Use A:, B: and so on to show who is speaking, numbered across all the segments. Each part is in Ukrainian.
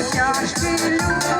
A: Yavaş bir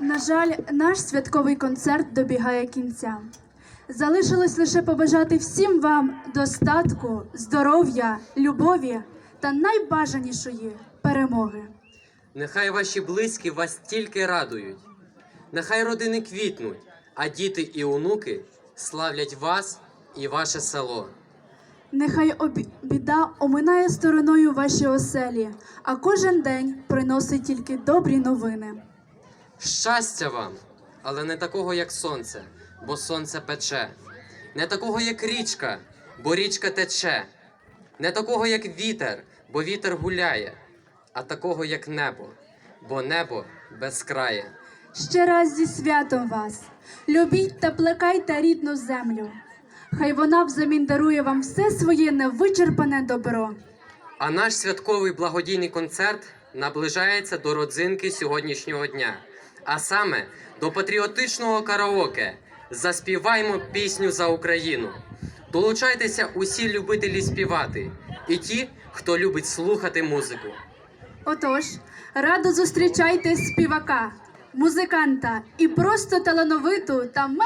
B: На жаль, наш святковий концерт добігає кінця. Залишилось лише побажати всім вам достатку, здоров'я, любові та найбажанішої перемоги.
C: Нехай ваші близькі вас тільки радують, нехай родини квітнуть, а діти і онуки славлять вас і ваше село.
B: Нехай обі- біда оминає стороною ваші оселі, а кожен день приносить тільки добрі новини.
C: Щастя вам, але не такого, як сонце, бо сонце пече, не такого, як річка, бо річка тече, не такого, як вітер, бо вітер гуляє, а такого, як небо, бо небо безкрає.
B: Ще раз зі святом вас. Любіть та плекайте рідну землю. Хай вона взамін дарує вам все своє невичерпане добро.
C: А наш святковий благодійний концерт наближається до родзинки сьогоднішнього дня, а саме до патріотичного караоке. Заспіваймо пісню за Україну. Долучайтеся усі любителі співати і ті, хто любить слухати музику.
B: Отож, радо зустрічайте співака, музиканта і просто талановиту та мега